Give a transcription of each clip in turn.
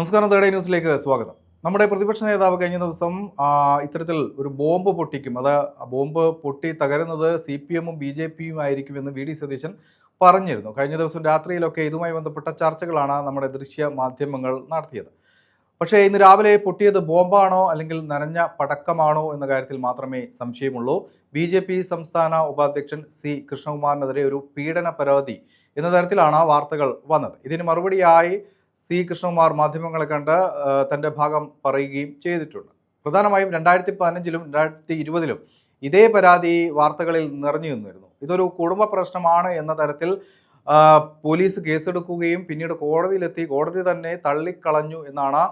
നമസ്കാരം തേടെ ന്യൂസിലേക്ക് സ്വാഗതം. നമ്മുടെ പ്രതിപക്ഷ നേതാവ് കഴിഞ്ഞ ദിവസം ഇത്തരത്തിൽ ഒരു ബോംബ് പൊട്ടിക്കും. അത് ബോംബ് പൊട്ടി തകരുന്നത് സി പി എമ്മും ബി ജെ പിയും ആയിരിക്കുമെന്ന് വി ഡി സതീശൻ പറഞ്ഞിരുന്നു. കഴിഞ്ഞ ദിവസം രാത്രിയിലൊക്കെ ഇതുമായി ബന്ധപ്പെട്ട ചർച്ചകളാണ് നമ്മുടെ ദൃശ്യ മാധ്യമങ്ങൾ നടത്തിയത്. പക്ഷേ ഇന്ന് രാവിലെ പൊട്ടിയത് ബോംബാണോ അല്ലെങ്കിൽ നനഞ്ഞ പടക്കമാണോ എന്ന കാര്യത്തിൽ മാത്രമേ സംശയമുള്ളൂ. ബി ജെ പി സംസ്ഥാന ഉപാധ്യക്ഷൻ സി കൃഷ്ണകുമാറിനെതിരെ ഒരു പീഡന പരാതി എന്ന തരത്തിലാണ് വാർത്തകൾ വന്നത്. ഇതിന് മറുപടിയായി സി കൃഷ്ണകുമാർ മാധ്യമങ്ങളെ കണ്ട് തന്റെ ഭാഗം പറയുകയും ചെയ്തിട്ടുണ്ട്. പ്രധാനമായും രണ്ടായിരത്തി പതിനഞ്ചിലും രണ്ടായിരത്തി ഇരുപതിലും ഇതേ പരാതി വാർത്തകളിൽ നിറഞ്ഞു നിന്നിരുന്നു. ഇതൊരു കുടുംബ പ്രശ്നമാണ് എന്ന തരത്തിൽ പോലീസ് കേസെടുക്കുകയും പിന്നീട് കോടതിയിലെത്തി കോടതി തന്നെ തള്ളിക്കളഞ്ഞു എന്നാണ്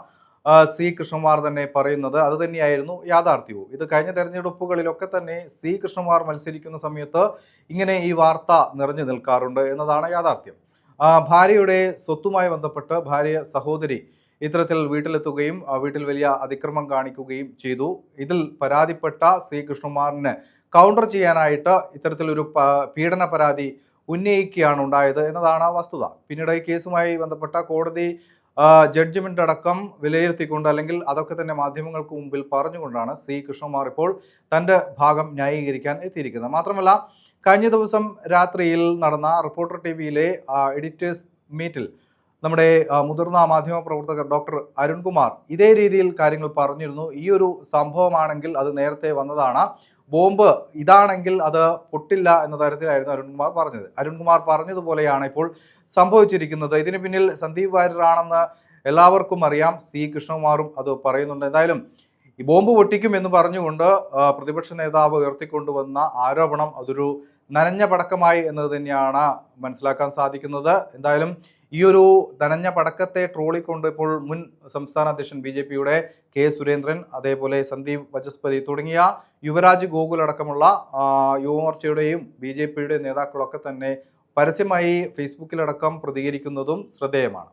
സി കൃഷ്ണകുമാർ തന്നെ പറയുന്നത്. അത് തന്നെയായിരുന്നു യാഥാർത്ഥ്യവും. ഇത് കഴിഞ്ഞ തെരഞ്ഞെടുപ്പുകളിലൊക്കെ തന്നെ സി കൃഷ്ണകുമാർ മത്സരിക്കുന്ന സമയത്ത് ഇങ്ങനെ ഈ വാർത്ത നിറഞ്ഞു നിൽക്കാറുണ്ട് എന്നതാണ് യാഥാർത്ഥ്യം. ഭാര്യയുടെ സ്വത്തുമായി ബന്ധപ്പെട്ട് ഭാര്യ സഹോദരി ഇത്തരത്തിൽ വീട്ടിലെത്തുകയും ആ, വീട്ടിൽ വലിയ അതിക്രമം കാണിക്കുകയും ചെയ്തു. ഇതിൽ പരാതിപ്പെട്ട ശ്രീകൃഷ്ണകുമാറിന് കൃഷ്ണകുമാറിന് കൗണ്ടർ ചെയ്യാനായിട്ട് ഇത്തരത്തിലൊരു പീഡന പരാതി ഉന്നയിക്കുകയാണ് ഉണ്ടായത് എന്നതാണ് വസ്തുത. പിന്നീട് ഈ കേസുമായി ബന്ധപ്പെട്ട കോടതി ജഡ്ജ്മെന്റ് അടക്കം വിലയിരുത്തിക്കൊണ്ട് അല്ലെങ്കിൽ അതൊക്കെ തന്നെ മാധ്യമങ്ങൾക്ക് മുമ്പിൽ പറഞ്ഞുകൊണ്ടാണ് ശ്രീകൃഷ്ണകുമാർ കൃഷ്ണകുമാർ ഇപ്പോൾ തന്റെ ഭാഗം ന്യായീകരിക്കാൻ എത്തിയിരിക്കുന്നത്. മാത്രമല്ല കഴിഞ്ഞ ദിവസം രാത്രിയിൽ നടന്ന റിപ്പോർട്ടർ ടി വിയിലെ എഡിറ്റേഴ്സ് മീറ്റിൽ നമ്മുടെ മുതിർന്ന മാധ്യമ പ്രവർത്തകർ ഡോക്ടർ അരുൺകുമാർ ഇതേ രീതിയിൽ കാര്യങ്ങൾ പറഞ്ഞിരുന്നു. ഈ ഒരു സംഭവമാണെങ്കിൽ അത് നേരത്തെ വന്നതാണ്. ബോംബ് ഇതാണെങ്കിൽ അത് പൊട്ടില്ല എന്ന തരത്തിലായിരുന്നു അരുൺകുമാർ പറഞ്ഞത്. അരുൺകുമാർ പറഞ്ഞതുപോലെയാണ് ഇപ്പോൾ സംഭവിച്ചിരിക്കുന്നത്. ഇതിന് പിന്നിൽ സന്ദീപ് വാര്യരാണെന്ന് എല്ലാവർക്കും അറിയാം. സി കൃഷ്ണകുമാറും അത് പറയുന്നുണ്ട്. എന്തായാലും ഈ ബോംബ് പൊട്ടിക്കും എന്ന് പറഞ്ഞുകൊണ്ട് പ്രതിപക്ഷ നേതാവ് ഉയർത്തിക്കൊണ്ടുവന്ന ആരോപണം അതൊരു നനഞ്ഞ പടക്കമായി എന്നത് തന്നെയാണ് മനസ്സിലാക്കാൻ സാധിക്കുന്നത്. എന്തായാലും ഈ ഒരു നനഞ്ഞ പടക്കത്തെ ട്രോളിക്കൊണ്ട് ഇപ്പോൾ മുൻ സംസ്ഥാന അധ്യക്ഷൻ ബി ജെ പിയുടെ കെ സുരേന്ദ്രൻ അതേപോലെ സന്ദീപ് വചസ്പതി തുടങ്ങിയ യുവരാജ് ഗോകുൽ അടക്കമുള്ള യുവമോർച്ചയുടെയും ബി ജെ പിയുടെയും നേതാക്കളൊക്കെ തന്നെ പരസ്യമായി ഫേസ്ബുക്കിലടക്കം പ്രതികരിക്കുന്നതും ശ്രദ്ധേയമാണ്.